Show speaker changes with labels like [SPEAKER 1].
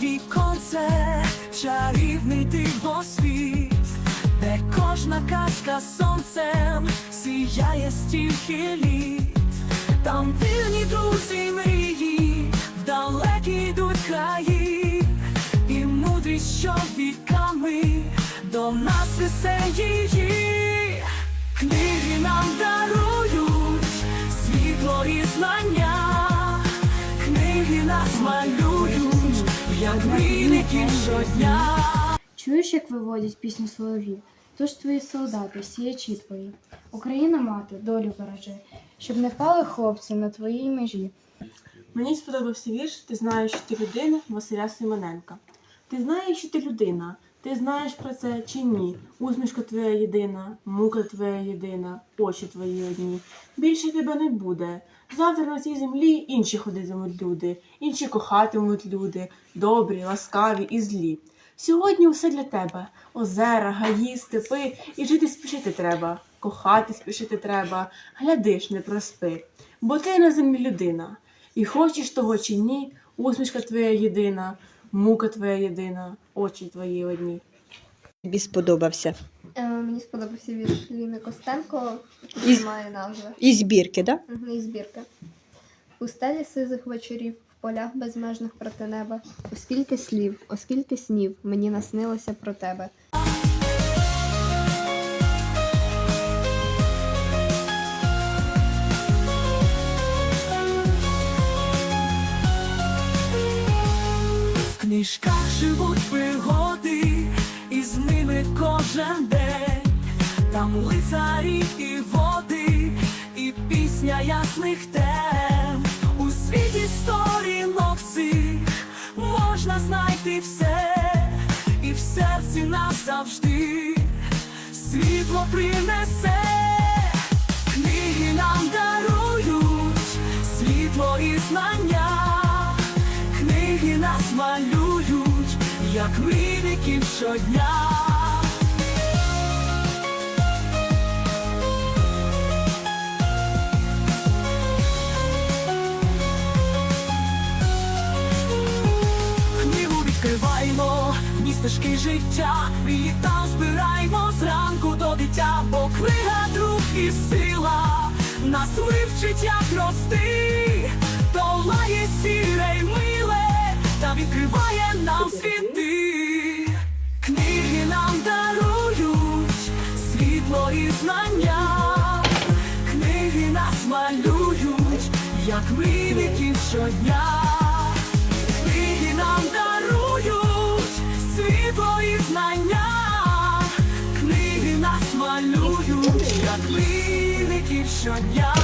[SPEAKER 1] віконце, чарівний дивосвіт, де кожна казка сонцем сіяє стільки літ, там вірні друзі мрії, в далекі йдуть краї, і мудрість, що віками до нас несе її. Книги нам дарують світло і знання, книги нас малюють, як мрійників щодня.
[SPEAKER 2] Чуєш, як виводять пісню соловів? Тож твої солдати, сіячі твої. Україна мати, долю бережи, щоб не впали хлопці на твоїй межі.
[SPEAKER 3] Мені сподобався вірш Ти знаєш, що ти людина Василя Симоненка. Ти знаєш, що ти людина. Ти знаєш про це чи ні? Усмішка твоя єдина, мука твоя єдина, очі твої одні. Більше тебе не буде. Завтра на цій землі інші ходитимуть люди, інші кохатимуть люди, добрі, ласкаві і злі. Сьогодні усе для тебе озера, гаї, степи, і жити спішити треба, кохати спішити треба, глядиш, не проспи. Бо ти на землі людина, і хочеш того чи ні, усмішка твоя єдина, мука твоя єдина, очі твої одні.
[SPEAKER 4] Тобі сподобався.
[SPEAKER 5] Е, Мені сподобався вірш Ліни Костенко,
[SPEAKER 4] Із-
[SPEAKER 5] який має назви
[SPEAKER 4] І збірки, так? Да?
[SPEAKER 5] Мгм, і збірка. У стелі сизих вечорів, в полях безмежних проти неба. Оскільки слів, оскільки снів мені наснилося про тебе.
[SPEAKER 1] Книжках живуть пригоди, і з ними кожен день. Там лицарі і води, і пісня ясних тем. У світі сторінок цих можна знайти все, і в серці назавжди світло принесе. Книги нам дарують світло і знання. Нас малюють, як мрійників щодня. Книгу відкриваймо, ні стежки життя, і там збираймо зранку до дитя, бо книга друг і сила нас вивчить, як рости, світи. Книги нам дарують світло і знання, книги нас малюють, як мрійників щодня. Книги нам дарують світло і знання, книги нас малюють, як мрійників щодня.